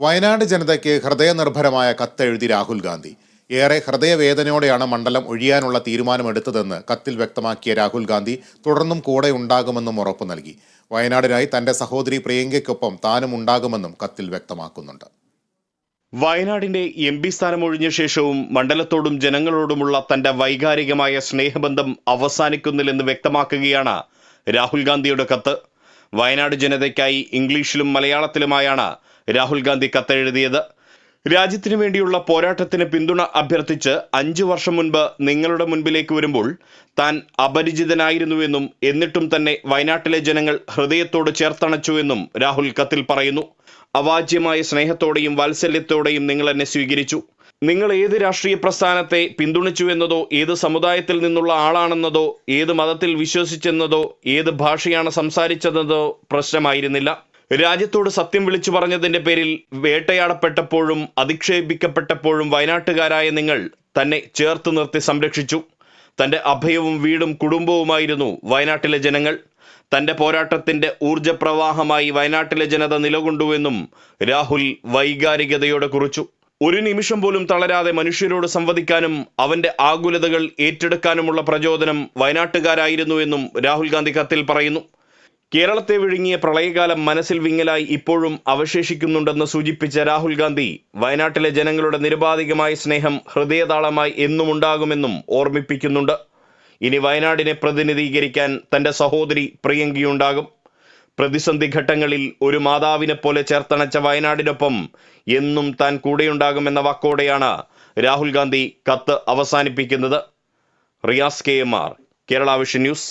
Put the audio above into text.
വയനാട് ജനതയ്ക്ക് ഹൃദയനിർഭരമായ കത്തെഴുതി രാഹുൽ ഗാന്ധി. ഏറെ ഹൃദയവേദനയോടെയാണ് മണ്ഡലം ഒഴിയാനുള്ള തീരുമാനമെടുത്തതെന്ന് കത്തിൽ വ്യക്തമാക്കിയ രാഹുൽ ഗാന്ധി തുടർന്നും കൂടെ ഉണ്ടാകുമെന്നും ഉറപ്പു നൽകി. വയനാടിനായി തന്റെ സഹോദരി പ്രിയങ്കയ്ക്കൊപ്പം താനും ഉണ്ടാകുമെന്നും കത്തിൽ വ്യക്തമാക്കുന്നുണ്ട്. വയനാടിന്റെ എം പി സ്ഥാനം ഒഴിഞ്ഞ ശേഷവും മണ്ഡലത്തോടും ജനങ്ങളോടുമുള്ള തന്റെ വൈകാരികമായ സ്നേഹബന്ധം അവസാനിക്കുന്നില്ലെന്ന് വ്യക്തമാക്കുകയാണ് രാഹുൽ ഗാന്ധിയുടെ കത്ത്. വയനാട് ജനതയ്ക്കായി ഇംഗ്ലീഷിലും മലയാളത്തിലുമായാണ് രാഹുൽ ഗാന്ധി കത്തെഴുതിയത്. രാജ്യത്തിനു വേണ്ടിയുള്ള പോരാട്ടത്തിന് പിന്തുണ അഭ്യർത്ഥിച്ച് അഞ്ചു വർഷം മുൻപ് നിങ്ങളുടെ മുൻപിലേക്ക് വരുമ്പോൾ താൻ അപരിചിതനായിരുന്നുവെന്നും എന്നിട്ടും തന്നെ വയനാട്ടിലെ ജനങ്ങൾ ഹൃദയത്തോട് ചേർത്തണച്ചുവെന്നും രാഹുൽ കത്തിൽ പറയുന്നു. അവാച്യമായ സ്നേഹത്തോടെയും വാത്സല്യത്തോടെയും നിങ്ങൾ എന്നെ സ്വീകരിച്ചു. നിങ്ങൾ ഏത് രാഷ്ട്രീയ പ്രസ്ഥാനത്തെ പിന്തുണച്ചു എന്നതോ ഏത് സമുദായത്തിൽ നിന്നുള്ള ആളാണെന്നതോ ഏത് മതത്തിൽ വിശ്വസിച്ചെന്നതോ ഏത് ഭാഷയാണ് സംസാരിച്ചതെന്നതോ പ്രശ്നമായിരുന്നില്ല. രാജ്യത്തോട് സത്യം വിളിച്ചു പറഞ്ഞതിന്റെ പേരിൽ വേട്ടയാടപ്പെട്ടപ്പോഴും അധിക്ഷേപിക്കപ്പെട്ടപ്പോഴും വയനാട്ടുകാരായ നിങ്ങൾ തന്നെ ചേർത്ത് നിർത്തി സംരക്ഷിച്ചു. തന്റെ അഭയവും വീടും കുടുംബവുമായിരുന്നു വയനാട്ടിലെ ജനങ്ങൾ. തന്റെ പോരാട്ടത്തിന്റെ ഊർജപ്രവാഹമായി വയനാട്ടിലെ ജനത നിലകൊണ്ടുവെന്നും രാഹുൽ വൈകാരികതയോടെ കുറിച്ചു. ഒരു നിമിഷം പോലും തളരാതെ മനുഷ്യരോട് സംവദിക്കാനും അവന്റെ ആകുലതകൾ ഏറ്റെടുക്കാനുമുള്ള പ്രചോദനം വയനാട്ടുകാരായിരുന്നു എന്നും രാഹുൽ ഗാന്ധി കത്തിൽ പറയുന്നു. കേരളത്തെ വിഴുങ്ങിയ പ്രളയകാലം മനസ്സിൽ വിങ്ങലായി ഇപ്പോഴും അവശേഷിക്കുന്നുണ്ടെന്ന് സൂചിപ്പിച്ച രാഹുൽ ഗാന്ധി വയനാട്ടിലെ ജനങ്ങളുടെ നിരുപാധികമായ സ്നേഹം ഹൃദയതാളമായി എന്നും ഉണ്ടാകുമെന്നും ഓർമ്മിപ്പിക്കുന്നുണ്ട്. ഇനി വയനാടിനെ പ്രതിനിധീകരിക്കാൻ തന്റെ സഹോദരി പ്രിയങ്കിയുണ്ടാകും. പ്രതിസന്ധി ഘട്ടങ്ങളിൽ ഒരു മാതാവിനെ പോലെ ചേർത്തണച്ച വയനാടിനൊപ്പം എന്നും താൻ കൂടെയുണ്ടാകുമെന്ന വാക്കോടെയാണ് രാഹുൽ ഗാന്ധി കത്ത് അവസാനിപ്പിക്കുന്നത്. Riyas K M R Kerala vision news.